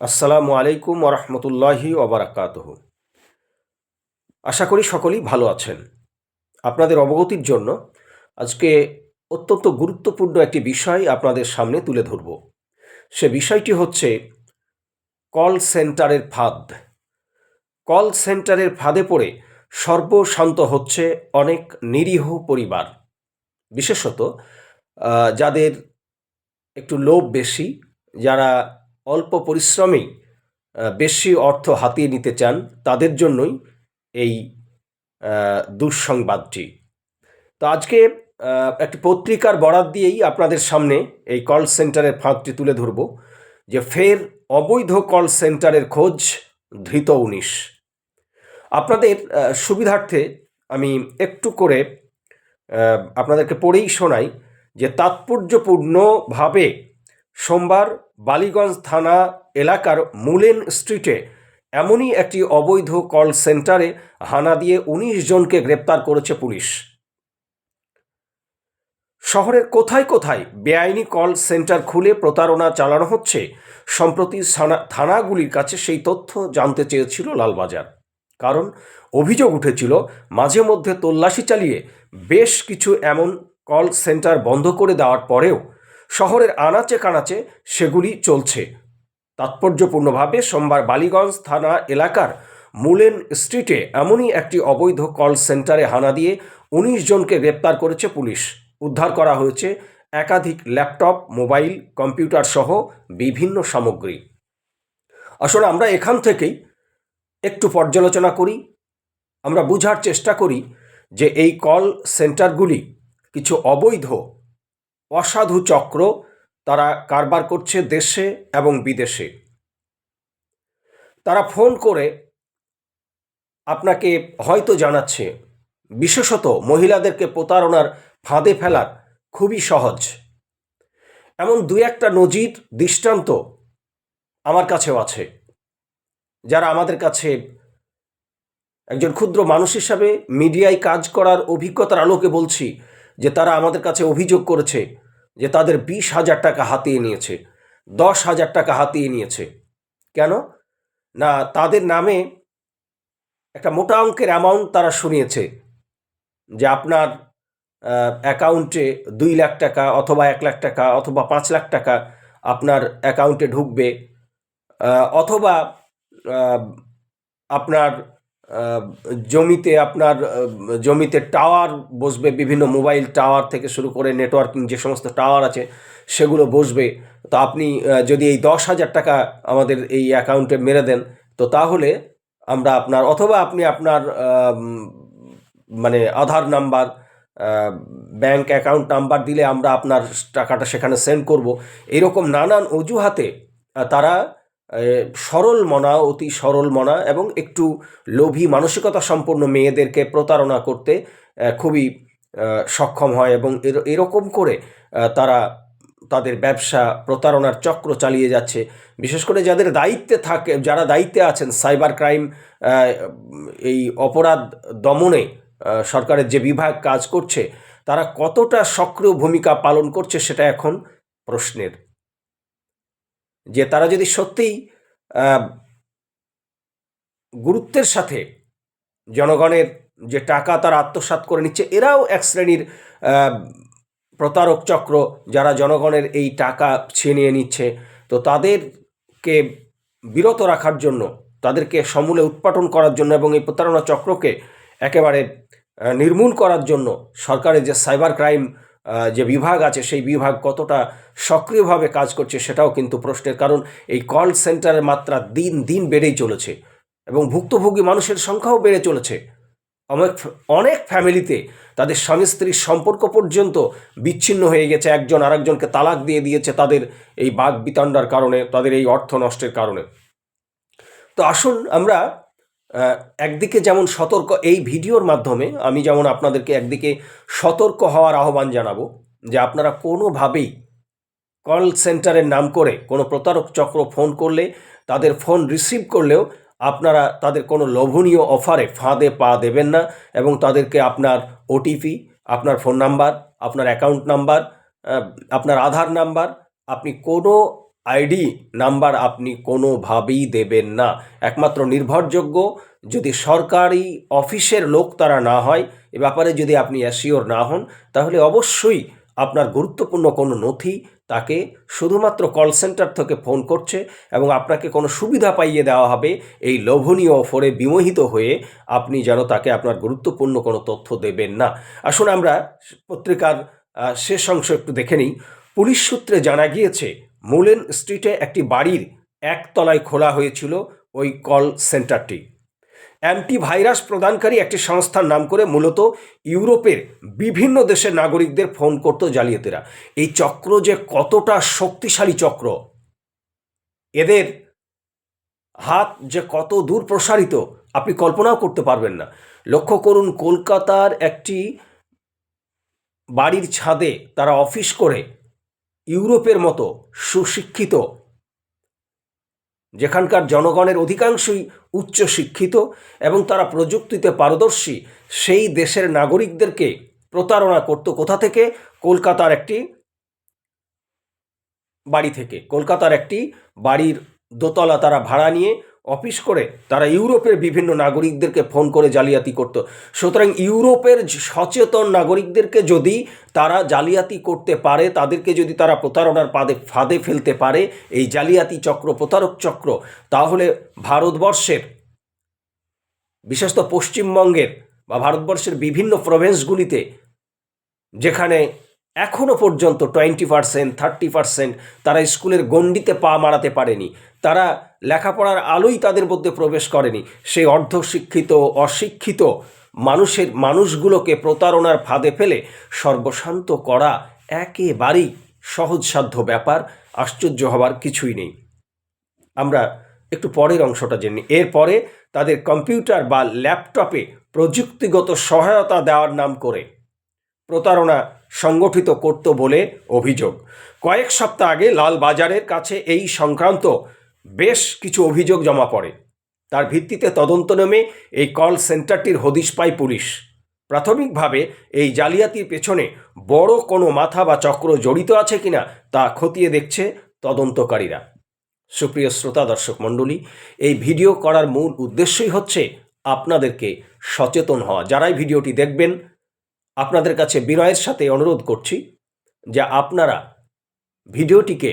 আসসালামু আলাইকুম ওরহমতুল্লাহি ওবরাকাত আশা করি সকলেই ভালো আছেন। আপনাদের অবগতির জন্য আজকে অত্যন্ত গুরুত্বপূর্ণ একটি বিষয় আপনাদের সামনে তুলে ধরব। সে বিষয়টি হচ্ছে কল সেন্টারের ফাঁদ। কল সেন্টারের ফাঁদে পড়ে সর্বশান্ত হচ্ছে অনেক নিরীহ পরিবার। বিশেষত যাদের একটু লোভ বেশি, যারা অল্প পরিশ্রমেই বেশি অর্থ হাতিয়ে নিতে চান, তাদের জন্যই এই দুঃসংবাদটি। তো আজকে একটি পত্রিকার বরাত দিয়েই আপনাদের সামনে এই কল সেন্টারের ফাঁদটি তুলে ধরব, যে ফের অবৈধ কল সেন্টারের খোঁজ ধৃত উনিশ। আপনাদের সুবিধার্থে আমি একটু করে আপনাদেরকে পড়েই শোনাই যে তাৎপর্যপূর্ণভাবে সোমবার বালিগঞ্জ থানা এলাকার মুলেন স্ট্রিটে এমনই একটি অবৈধ কল সেন্টারে হানা দিয়ে উনিশ জনকে গ্রেপ্তার করেছে পুলিশ। শহরের কোথায় কোথায় বেআইনি কল সেন্টার খুলে প্রতারণা চালানো হচ্ছে, সম্প্রতি থানা থানাগুলির কাছে সেই তথ্য জানতে চেয়েছিল লালবাজার। কারণ অভিযোগ উঠেছিল, মাঝে মধ্যে তল্লাশি চালিয়ে বেশ কিছু এমন কল সেন্টার বন্ধ করে দেওয়ার পরেও শহরের আনাচে কানাচে সেগুলি চলছে। তাৎপর্যপূর্ণভাবে সোমবার বালিগঞ্জ থানা এলাকার মুলেন স্ট্রিটে এমনই একটি অবৈধ কল সেন্টারে হানা দিয়ে উনিশ জনকে গ্রেপ্তার করেছে পুলিশ। উদ্ধার করা হয়েছে একাধিক ল্যাপটপ, মোবাইল, কম্পিউটার সহ বিভিন্ন সামগ্রী। আসলে আমরা এখান থেকেই একটু পর্যালোচনা করি। আমরা বোঝার চেষ্টা করি যে এই কল সেন্টারগুলি কিছু অবৈধ অসাধু চক্র তারা কারবার করছে দেশে এবং বিদেশে। তারা ফোন করে আপনাকে হয়তো জানাচ্ছে, বিশেষত মহিলাদেরকে প্রতারণার ফাঁদে ফেলার খুবই সহজ। এমন দুই একটা নজির, দৃষ্টান্ত আমার কাছেও আছে, যারা আমাদের কাছে একজন ক্ষুদ্র মানুষ হিসাবে মিডিয়ায় কাজ করার অভিজ্ঞতার আলোকে বলছি যে তারা আমাদের কাছে অভিযোগ করেছে যে তাদের বিশ হাজার টাকা হাতিয়ে নিয়েছে, দশ হাজার টাকা হাতিয়ে নিয়েছে। কেন? না, তাদের নামে একটা মোটা অঙ্কের অ্যামাউন্ট তারা শুনিয়েছে যে আপনার অ্যাকাউন্টে দুই লাখ টাকা অথবা এক লাখ টাকা অথবা পাঁচ লাখ টাকা আপনার অ্যাকাউন্টে ঢুকবে অথবা আপনার জমিতে আপনার জমিতে টাওয়ার বসবে, বিভিন্ন মোবাইল টাওয়ার থেকে শুরু করে নেটওয়ার্কিং যে সমস্ত টাওয়ার আছে, সেগুলো বসবে। তো আপনি যদি এই দশ হাজার টাকা আমাদের এই অ্যাকাউন্টে মেরে দেন, তো তাহলে আমরা আপনার, অথবা আপনি আপনার মানে Aadhaar number bank account number দিলে আমরা আপনার টাকাটা সেখানে সেন্ড করব। এরকম নানান অজুহাতে তারা সরল মনা, অতি সরল মনা এবং একটু লোভী, মানসিকতা সম্পন্ন মেয়েদেরকে প্রতারণা করতে খুবই সক্ষম হয় এবং এর- এরকম করে তারা তাদের ব্যবসা প্রতারণার চক্র চালিয়ে যাচ্ছে। বিশেষ করে যাদের দায়িত্বে থাকে, যারা দায়িত্বে আছেন, সাইবার ক্রাইম এই অপরাধ দমনে সরকারের যে বিভাগ কাজ করছে, তারা কতটা সক্রিয় ভূমিকা পালন করছে সেটা এখন প্রশ্নের যে তারা যদি সত্যিই গুরুত্বের সাথে জনগণের যে টাকা তারা আত্মসাৎ করে নিচ্ছে, এরাও এক শ্রেণির প্রতারক চক্র যারা জনগণের এই টাকা ছিনিয়ে নিচ্ছে, তো তাদেরকে বিরত রাখার জন্য, তাদেরকে সমূলে উৎপাটন করার জন্য এবং এই প্রতারণা চক্রকে একেবারে নির্মূল করার জন্য সরকারের যে সাইবার ক্রাইম যে বিভাগ আছে, সেই বিভাগ কতটা সক্রিয়ভাবে কাজ করছে সেটাও কিন্তু প্রশ্নের কারণ। এই কল সেন্টারের মাত্রা দিন দিন বেড়েই চলেছে এবং ভুক্তভোগী মানুষের সংখ্যাও বেড়ে চলেছে। অনেক অনেক ফ্যামিলিতে তাদের স্বামী স্ত্রীর সম্পর্ক পর্যন্ত বিচ্ছিন্ন হয়ে গেছে। একজন আরেকজনকে তালাক দিয়ে দিয়েছে তাদের এই বাঘ বিতণ্ডার কারণে, তাদের এই অর্থ নষ্টের কারণে। তো আসুন আমরা একদিকে যেমন সতর্ক, এই ভিডিওর মাধ্যমে আমি যেমন আপনাদেরকে একদিকে সতর্ক হওয়ার আহ্বান জানাব যে আপনারা কোনোভাবেই কল সেন্টারের নাম করে কোনো প্রতারক চক্র ফোন করলে, তাদের ফোন রিসিভ করলেও আপনারা তাদের কোনো লোভনীয় অফারে ফাঁদে পা দেবেন না এবং তাদেরকে আপনার ওটিপি, আপনার ফোন নাম্বার, আপনার অ্যাকাউন্ট নাম্বার আপনার আধার নাম্বার, আপনি কোনো আইডি নাম্বার আপনি কোনোভাবেই দেবেন না। একমাত্র নির্ভরযোগ্য যদি সরকারি অফিসের লোক তারা না হয়, এ ব্যাপারে যদি আপনি অ্যাসিওর না হন, তাহলে অবশ্যই আপনার গুরুত্বপূর্ণ কোনো নথি তাকে শুধুমাত্র কল সেন্টার থেকে ফোন করছে এবং আপনাকে কোনো সুবিধা পাইয়ে দেওয়া হবে এই লোভনীয় অফরে বিমোহিত হয়ে আপনি যেন তাকে আপনার গুরুত্বপূর্ণ কোনো তথ্য দেবেন না। আসুন আমরা পত্রিকার শেষ অংশ একটু দেখে নিই। পুলিশ সূত্রে জানা গিয়েছে মুলেন স্ট্রিটে একটি বাড়ির একতলায় খোলা হয়েছিল ওই কল সেন্টারটি। অ্যান্টি ভাইরাস প্রদানকারী একটি সংস্থার নাম করে মূলত ইউরোপের বিভিন্ন দেশের নাগরিকদের ফোন করত জালিয়াতিরা। এই চক্র যে কতটা শক্তিশালী চক্র, এদের হাত যে কত দূর প্রসারিত, আপনি কল্পনাও করতে পারবেন না। লক্ষ্য করুন, কলকাতার একটি বাড়ির ছাদে তারা অফিস করে ইউরোপের মতো সুশিক্ষিত, যেখানকার জনগণের অধিকাংশই উচ্চশিক্ষিত এবং তারা প্রযুক্তিতে পারদর্শী, সেই দেশের নাগরিকদেরকে প্রতারণা করত কোথা থেকে? কলকাতার একটি বাড়ি থেকে। কলকাতার একটি বাড়ির দোতলা তারা ভাড়া নিয়ে অফিস করে তারা ইউরোপের বিভিন্ন নাগরিকদেরকে ফোন করে জালিয়াতি করত। সুতরাং ইউরোপের সচেতন নাগরিকদেরকে যদি তারা জালিয়াতি করতে পারে, তাদেরকে যদি তারা প্রতারণার পাদে, ফাঁদে ফেলতে পারে, এই জালিয়াতি চক্র, প্রতারক চক্র, তাহলে ভারতবর্ষের, বিশেষত পশ্চিমবঙ্গের বা ভারতবর্ষের বিভিন্ন প্রভিন্সগুলিতে যেখানে এখনও পর্যন্ত টোয়েন্টি পার্সেন্ট থার্টি পার্সেন্ট তারা স্কুলের গণ্ডিতে পা মারাতে পারেনি। তারা লেখাপড়ার আলোই তাদের মধ্যে প্রবেশ করেনি। সেই অর্ধশিক্ষিত, অশিক্ষিত মানুষের, মানুষগুলোকে প্রতারণার ফাঁদে ফেলে সর্বশান্ত করা একেবারেই সহজসাধ্য ব্যাপার, আশ্চর্য হবার কিছুই নেই। আমরা একটু পরের অংশটা জেনে এরপরে তাদের কম্পিউটার বা ল্যাপটপে প্রযুক্তিগত সহায়তা দেওয়ার নাম করে প্রতারণা সংগঠিত করত বলে অভিযোগ। কয়েক সপ্তাহ আগে লালবাজারের কাছে এই সংক্রান্ত বেশ কিছু অভিযোগ জমা পড়ে। তার ভিত্তিতে তদন্ত নেমে এই কল সেন্টারটির হদিশ পায় পুলিশ। প্রাথমিকভাবে এই জালিয়াতির পেছনে বড় কোনো মাথা বা চক্র জড়িত আছে কিনা তা খতিয়ে দেখছে তদন্তকারীরা। সুপ্রিয় শ্রোতা, দর্শক মণ্ডলী, এই ভিডিও করার মূল উদ্দেশ্যই হচ্ছে আপনাদেরকে সচেতন হওয়া। যারাই ভিডিওটি দেখবেন আপনাদের কাছে বিনয়ের সাথে অনুরোধ করছি যে আপনারা ভিডিওটিকে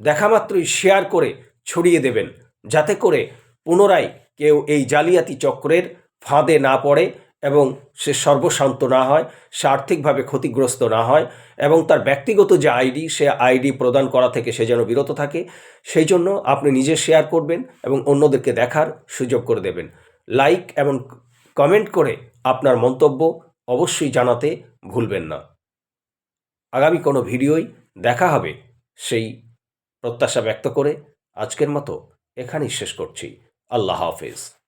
দেখামাত্রই শেয়ার করে ছড়িয়ে দেবেন, যাতে করে পুনরায় কেউ এই জালিয়াতি চক্রের ফাঁদে না পড়ে এবং সে সর্বশান্ত না হয়, সে আর্থিকভাবে ক্ষতিগ্রস্ত না হয় এবং তার ব্যক্তিগত যে আইডি, সে আইডি প্রদান করা থেকে সে যেন বিরত থাকে, সেই জন্য আপনি নিজে শেয়ার করবেন এবং অন্যদেরকে দেখার সুযোগ করে দেবেন। লাইক এবং কমেন্ট করে আপনার মন্তব্য অবশ্যই জানাতে ভুলবেন না। আগামী কোনো ভিডিওই দেখা হবে সেই প্রত্যাশা ব্যক্ত করে আজকের মতো এখানেই শেষ করছি। আল্লাহ হাফেজ।